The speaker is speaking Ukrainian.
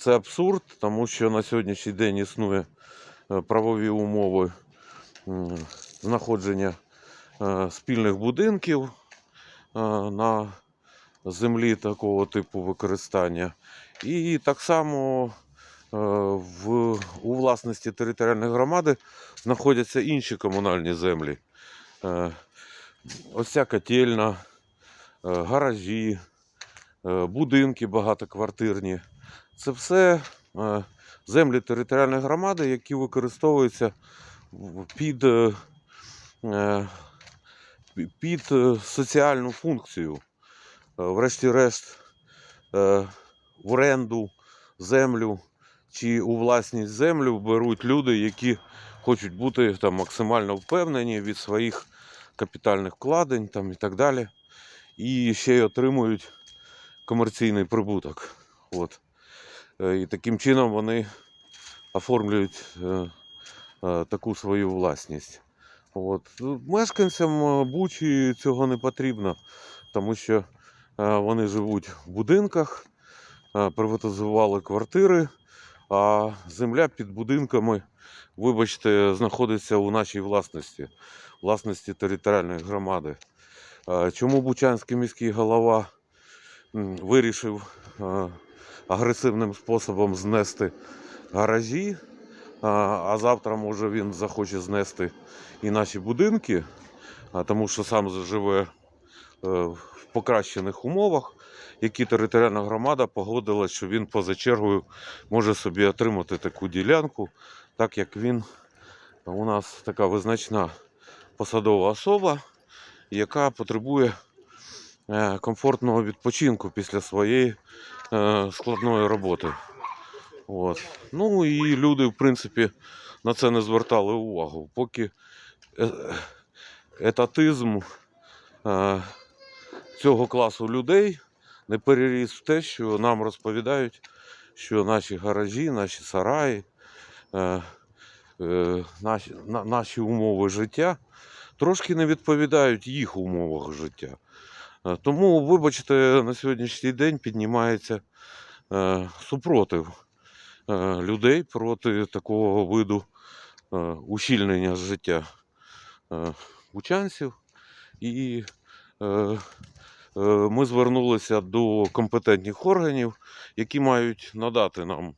Це абсурд, тому що на сьогоднішній день існує е, правові умови знаходження е, спільних будинків е, на землі такого типу використання. І так само в, у власності територіальної громади знаходяться інші комунальні землі. Ось ця котельна, гаражі, будинки багатоквартирні. Це все е, землі територіальної громади, які використовуються під, е, е, під соціальну функцію. Врешті-решт, в оренду землю чи у власність землю беруть люди, які хочуть бути там максимально впевнені від своїх капітальних вкладень там, і так далі. І ще й отримують комерційний прибуток. От. Е, І таким чином вони оформлюють е, е, таку свою власність. От. Ну, Мешканцям Бучі цього не потрібно, тому що вони живуть в будинках, приватизували квартири, а земля під будинками, вибачте, знаходиться у нашій власності, власності територіальної громади. Чому Бучанський міський голова вирішив агресивним способом знести гаражі, а, завтра може він захоче знести і наші будинки, тому що сам живе е, в покращених умовах, які територіальна громада погодила, що він поза чергою може собі отримати таку ділянку, так як він у нас така визначна посадова особа, яка потребує комфортного відпочинку після своєї е, складної роботи. От. Ну і люди, в принципі, на це не звертали увагу. Поки е- етатизм е, цього класу людей не переріс в те, що нам розповідають, що наші гаражі, наші сараї, е, е, наші, наші умови життя трошки не відповідають їх умовах життя. Е, Тому, вибачте, на сьогоднішній день піднімається е, супротив е, людей проти такого виду ущільнення життя бучанців. І ми звернулися до компетентних органів, які мають надати нам